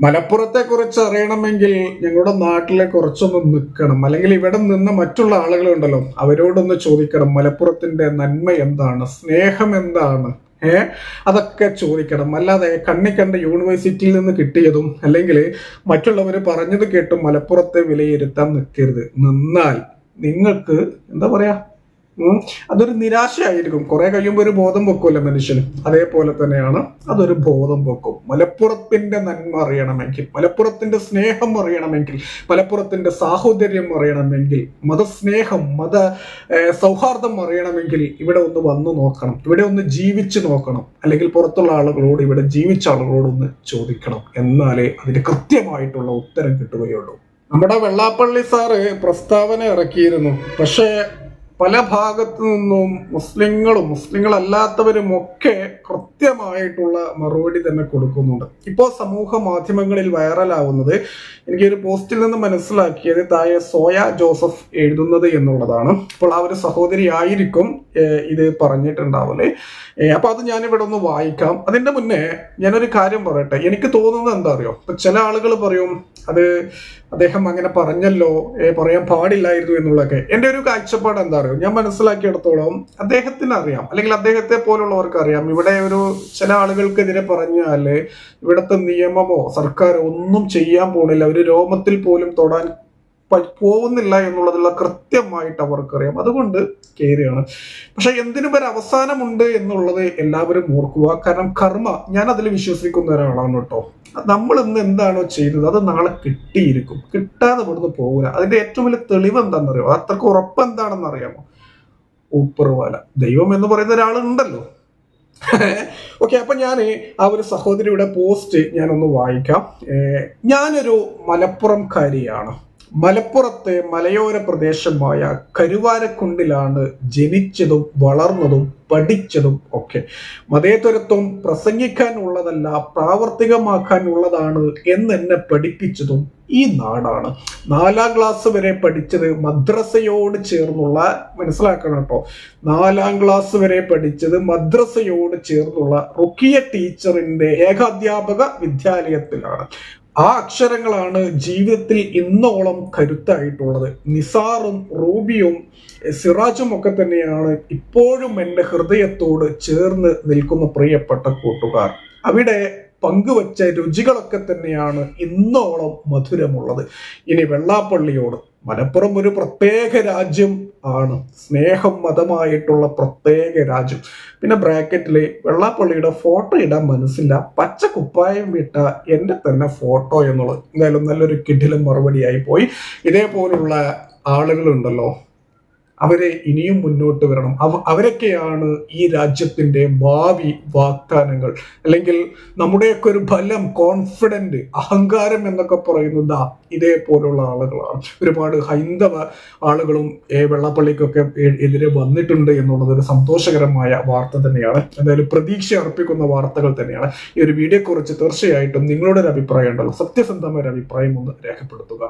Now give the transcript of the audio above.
മലപ്പുറത്തെ കുറിച്ച് അറിയണമെങ്കിൽ ഞങ്ങളുടെ നാട്ടിലെ കുറച്ചൊന്ന് നിൽക്കണം. അല്ലെങ്കിൽ ഇവിടെ നിന്ന് മറ്റുള്ള ആളുകളുണ്ടല്ലോ അവരോടൊന്ന് ചോദിക്കണം മലപ്പുറത്തിന്റെ നന്മ എന്താണ് സ്നേഹം എന്താണ്? ഏ? അതൊക്കെ ചോദിക്കണം. അല്ലാതെ കണ്ണി കണ്ട യൂണിവേഴ്സിറ്റിയിൽ നിന്ന് കിട്ടിയതും അല്ലെങ്കിൽ മറ്റുള്ളവർ പറഞ്ഞത് കേട്ടും മലപ്പുറത്തെ വിലയിരുത്താൻ നിൽക്കരുത്. നിന്നാൽ നിങ്ങൾക്ക് എന്താ പറയാ. അതൊരു നിരാശയായിരിക്കും. കുറെ കഴിയുമ്പോൾ ഒരു ബോധം വെക്കുമല്ലോ മനുഷ്യന്? അതേപോലെ തന്നെയാണ് അതൊരു ബോധം വെക്കും. മലപ്പുറത്തിന്റെ നന്മ അറിയണമെങ്കിൽ മലപ്പുറത്തിന്റെ സ്നേഹം അറിയണമെങ്കിൽ മലപ്പുറത്തിന്റെ സാഹോദര്യം അറിയണമെങ്കിൽ മതസ്നേഹം മത സൗഹാർദ്ദം അറിയണമെങ്കിൽ ഇവിടെ ഒന്ന് വന്നു നോക്കണം. ഇവിടെ ഒന്ന് ജീവിച്ചു നോക്കണം. അല്ലെങ്കിൽ പുറത്തുള്ള ആളുകളോട് ഇവിടെ ജീവിച്ച ആളുകളോട് ഒന്ന് ചോദിക്കണം. എന്നാലേ അതിന് കൃത്യമായിട്ടുള്ള ഉത്തരം കിട്ടുകയുള്ളൂ. നമ്മുടെ വെള്ളാപ്പള്ളി സാറ് പ്രസ്താവന ഇറക്കിയിരുന്നു. പക്ഷേ പല ഭാഗത്തു നിന്നും മുസ്ലിങ്ങളും മുസ്ലിങ്ങളല്ലാത്തവരും ഒക്കെ കൃത്യമായിട്ടുള്ള മറുപടി തന്നെ കൊടുക്കുന്നുണ്ട്. ഇപ്പോൾ സമൂഹ മാധ്യമങ്ങളിൽ വൈറലാവുന്നത് എനിക്ക് ഒരു പോസ്റ്റിൽ നിന്ന് മനസ്സിലാക്കിയത് തായ സോയ ജോസഫ് എഴുതുന്നത് എന്നുള്ളതാണ്. അപ്പോൾ ആ ഒരു സഹോദരി ആയിരിക്കും ഇത് പറഞ്ഞിട്ടുണ്ടാവല്ലേ അപ്പോൾ അപ്പൊ അത് ഞാനിവിടെ ഒന്ന് വായിക്കാം. അതിന്റെ മുന്നേ ഞാനൊരു കാര്യം പറയട്ടെ. എനിക്ക് തോന്നുന്നത് എന്താ അറിയോ ചില ആളുകൾ പറയും അത് അദ്ദേഹം അങ്ങനെ പറഞ്ഞല്ലോ പറയാൻ പാടില്ലായിരുന്നു എന്നുള്ളതൊക്കെ. എന്റെ ഒരു കാഴ്ചപ്പാട് എന്താ അറിയോ. ഞാൻ മനസ്സിലാക്കിയിടത്തോളം അദ്ദേഹത്തിന് അറിയാം അല്ലെങ്കിൽ അദ്ദേഹത്തെ പോലുള്ളവർക്ക് അറിയാം. ഇവിടെ ഒരു ചില ആളുകൾക്കെതിരെ പറഞ്ഞാൽ ഇവിടുത്തെ നിയമമോ സർക്കാരോ ഒന്നും ചെയ്യാൻ പോണില്ല. ഒരു രോമത്തിൽ പോലും തൊടാൻ പോകുന്നില്ല എന്നുള്ളതുള്ള കൃത്യമായിട്ട് അവർക്കറിയാം. അതുകൊണ്ട് കയറിയാണ് പക്ഷെ എന്തിനും ഒരു അവസാനമുണ്ട് എന്നുള്ളത് എല്ലാവരും ഓർക്കുക. കാരണം കർമ്മ ഞാൻ അതിൽ വിശ്വസിക്കുന്ന ഒരാളാണ് കേട്ടോ. നമ്മൾ ഇന്ന് എന്താണോ ചെയ്തത് അത് നാളെ കിട്ടിയിരിക്കും. കിട്ടാതെ ഇവിടുന്ന് പോകില്ല അതിന്റെ ഏറ്റവും വലിയ തെളിവ് എന്താണെന്നറിയോ? അത്രയ്ക്ക് ഉറപ്പ് എന്താണെന്ന് അറിയാമോ ഊപ്പർവാല ദൈവം എന്ന് പറയുന്ന ഒരാളുണ്ടല്ലോ. ഓക്കെ അപ്പൊ ഞാൻ ആ ഒരു സഹോദരിയുടെ പോസ്റ്റ് ഞാനൊന്ന് വായിക്കാം. ഞാനൊരു മലപ്പുറംകാരിയാണ്. മലപ്പുറത്തെ മലയോര പ്രദേശമായ കരുവാരക്കുണ്ടിലാണ് ജനിച്ചതും വളർന്നതും പഠിച്ചതും ഒക്കെ. മതേതരത്വം പ്രസംഗിക്കാനുള്ളതല്ല പ്രാവർത്തികമാക്കാനുള്ളതാണ് എന്ന് എന്നെ പഠിപ്പിച്ചതും ഈ നാടാണ്. നാലാം ക്ലാസ് വരെ പഠിച്ചത് മദ്രസയോട് ചേർന്നുള്ള മനസ്സിലാക്കണം കേട്ടോ നാലാം ക്ലാസ് വരെ പഠിച്ചത് മദ്രസയോട് ചേർന്നുള്ള റുക്കിയ ടീച്ചറിന്റെ ഏകാധ്യാപക വിദ്യാലയത്തിലാണ്. ആ അക്ഷരങ്ങളാണ് ജീവിതത്തിൽ ഇന്നോളം കരുത്തായിട്ടുള്ളത്. നിസാറും റൂബിയും സിറാജും ഒക്കെ തന്നെയാണ് ഇപ്പോഴും എന്റെ ഹൃദയത്തോട് ചേർന്ന് നിൽക്കുന്ന പ്രിയപ്പെട്ട കൂട്ടുകാർ. അവിടെ പങ്കുവച്ച രുചികളൊക്കെ തന്നെയാണ് ഇന്നോളം മധുരമുള്ളത്. ഇനി വെള്ളാപ്പള്ളിയോട് മലപ്പുറം ഒരു പ്രത്യേക രാജ്യം ആണ്. സ്നേഹം മതമായിട്ടുള്ള പ്രത്യേക രാജ്യം. പിന്നെ ബ്രാക്കറ്റിൽ വെള്ളാപ്പള്ളിയുടെ ഫോട്ടോ ഇടാൻ മനസ്സില്ല. പച്ച കുപ്പായം വിട്ട എന്റെ തന്നെ ഫോട്ടോ എന്നുള്ളത്. എന്തായാലും നല്ലൊരു കിഡിലും മറുപടിയായി പോയി. ഇതേപോലുള്ള ആളുകളുണ്ടല്ലോ. അവരെ ഇനിയും മുന്നോട്ട് വരണം. അവ അവരൊക്കെയാണ് ഈ രാജ്യത്തിന്റെ ഭാവി വാഗ്ദാനങ്ങൾ. അല്ലെങ്കിൽ നമ്മുടെയൊക്കെ ഒരു ഫലം കോൺഫിഡന്റ് അഹങ്കാരം എന്നൊക്കെ പറയുന്നത് ഇതേപോലുള്ള ആളുകളാണ്. ഒരുപാട് ഹൈന്ദവ ആളുകളും വെള്ളാപ്പള്ളിക്കൊക്കെ എതിരെ വന്നിട്ടുണ്ട് എന്നുള്ളത് ഒരു സന്തോഷകരമായ വാർത്ത തന്നെയാണ്. എന്തായാലും പ്രതീക്ഷ അർപ്പിക്കുന്ന വാർത്തകൾ തന്നെയാണ്. ഈ ഒരു വീഡിയോ കുറിച്ച് തീർച്ചയായിട്ടും നിങ്ങളുടെ ഒരു അഭിപ്രായം ഉണ്ടല്ലോ. സത്യസന്ധമായ ഒരു അഭിപ്രായം ഒന്ന് രേഖപ്പെടുത്തുക.